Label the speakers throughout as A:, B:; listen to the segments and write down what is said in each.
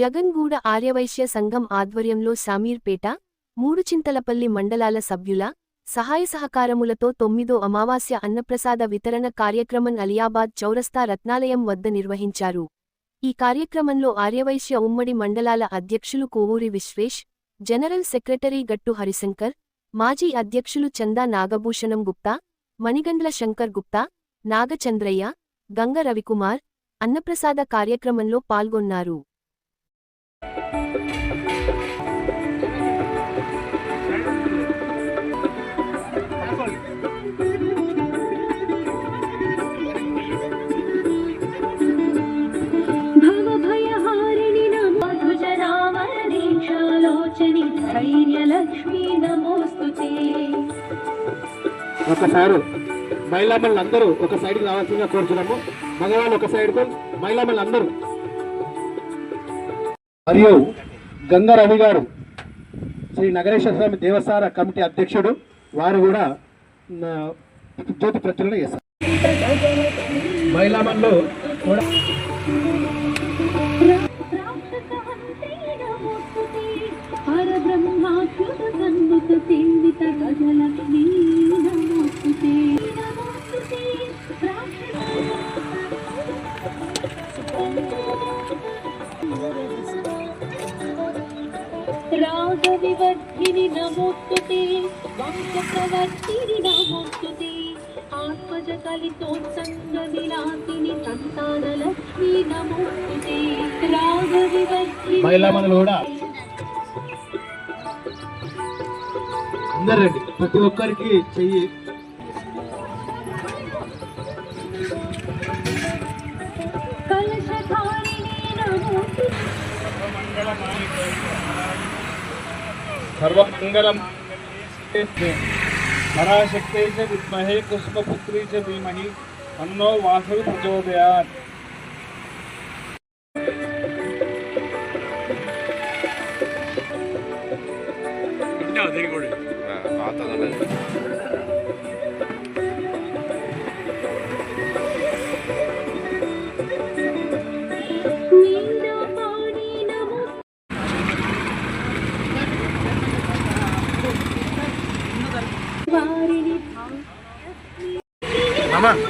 A: జగన్గూడ ఆర్యవైశ్య సంఘం ఆధ్వర్యంలో శామీర్పేట మూడుచింతలపల్లి మండలాల సభ్యుల సహాయ సహకారములతో తొమ్మిదో అమావాస్య అన్నప్రసాద వితరణ కార్యక్రమం అలియాబాద్ చౌరస్తా రత్నాలయం వద్ద నిర్వహించారు. ఈ కార్యక్రమంలో ఆర్యవైశ్య ఉమ్మడి మండలాల అధ్యక్షులు కోవూరి విశ్వేష్ జనరల్ సెక్రటరీ గట్టు హరిశంకర్ మాజీ అధ్యక్షులు చందా నాగభూషణం గుప్తా మణిగండ్ల శంకర్ గుప్తా నాగచంద్రయ్య గంగ రవికుమార్ అన్నప్రసాద కార్యక్రమంలో పాల్గొన్నారు.
B: ఒకసారి మహిళామణులు అందరూ ఒక సైడ్కి రావాల్సిందిగా కోరుచున్నాము. మగవాళ్ళు ఒక సైడ్కు మహిళామణులు అందరూ మరియు గంగా రవి గారు శ్రీ నగరేశ్వర స్వామి దేవస్థాన కమిటీ అధ్యక్షుడు వారు కూడా జ్యోతి ప్రచురణ చేస్తారు మహిళామణులు కూడా
C: పరబ్రహ్మాచ్యుత సేవిత రాగవివర్ధిని నమోస్తుతే వంశప్రవర్తిని నమోస్తుతే ఆత్మజ కలితోత్సంగ విలాసిని సంతానలక్ష్మీ నమోస్తుతే. రాగవివర్ధిని
B: మహిళామణులు కూడా. అందరు రండి. ప్రతి ఒక్కరికి చెయ్యి.
C: కలశధారిణి నమోస్తుతే.
D: सर्वमंगलम पराशक्ते से विमहे पुष्पपुत्री से धीमहि अन्नो वासवि प्रचोदयात्।
C: आता నమోస్తుతే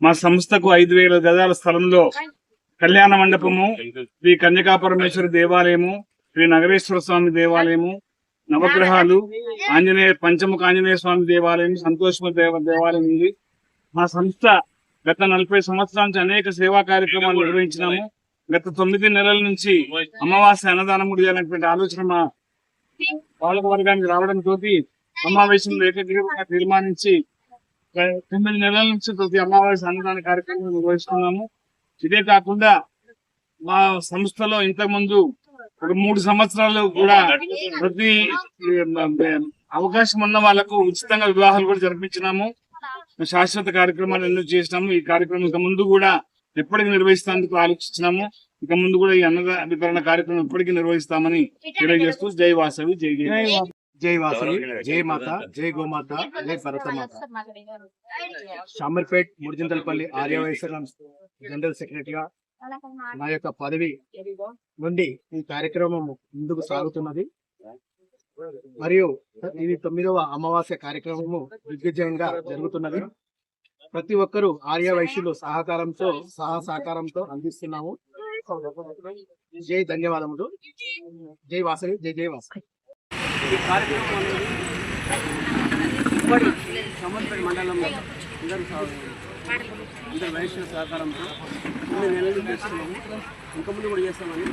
D: మా సంస్థకు ఐదు వేల గజాల స్థలంలో కళ్యాణ మండపము శ్రీ కన్యకా పరమేశ్వరి దేవాలయము శ్రీ నగరేశ్వర స్వామి దేవాలయము నవగ్రహాలు ఆంజనేయ పంచముఖ ఆంజనేయ స్వామి దేవాలయం సంతోషమ దేవ దేవాలయం ఉంది. మా సంస్థ గత నలభై సంవత్సరాల నుంచి అనేక సేవా కార్యక్రమాలు నిర్వహించినాము. గత తొమ్మిది నెలల నుంచి అమావాస్య అన్నదానం చేయాలనేటువంటి ఆలోచన మా పాలక వర్గానికి రావడంతో సమావేశంలో ఏకగ్రీవంగా తీర్మానించి తొమ్మిది నెలల నుంచి ప్రతి అమ్మవారి అన్నదాన కార్యక్రమం నిర్వహిస్తున్నాము. ఇదే కాకుండా మా సంస్థలో ఇంతకు ముందు ఒక మూడు సంవత్సరాలు కూడా ప్రతి అవకాశం ఉన్న వాళ్ళకు ఉచితంగా వివాహాలు కూడా జరిపించినాము. శాశ్వత కార్యక్రమాలు ఎన్నో చేసినాము? ఈ కార్యక్రమం ఇక ముందు కూడా ఎప్పటికి నిర్వహిస్తానికి ఆలోచించినాము. ఇక ముందు కూడా ఈ అన్నదాన వితరణ కార్యక్రమం ఎప్పటికీ నిర్వహిస్తామని తెలియజేస్తూ జై వాసవి జై జై.
B: జై వాసవి జై మాత జై గోమాత జై భరతమాత. షామర్పేట్ ముడిచింతలపల్లి ఆర్యవైశ్య జనరల్ సెక్రటరీగా నా యొక్క పదవి నుండి ఈ కార్యక్రమం ముందుకు సాగుతున్నది. మరియు ఇది తొమ్మిదవ అమావాస్య కార్యక్రమము దిగ్విజయంగా జరుగుతున్నది. ప్రతి ఒక్కరూ ఆర్య వైశ్యులు సహకారంతో సహా సహకారంతో అందిస్తున్నాము. జై ధన్యవాదములు. జై వాసవి జై జై వాసవి ఈ కార్యక్రమం అనేది
E: ఉమ్మడి సంవత్సర మండలంలో అందరూ సా- అందరు వైశ్యుల సహకారంతో కొన్ని నెలలు చేస్తున్నాము. ఇంకా ముందు కూడా చేస్తామని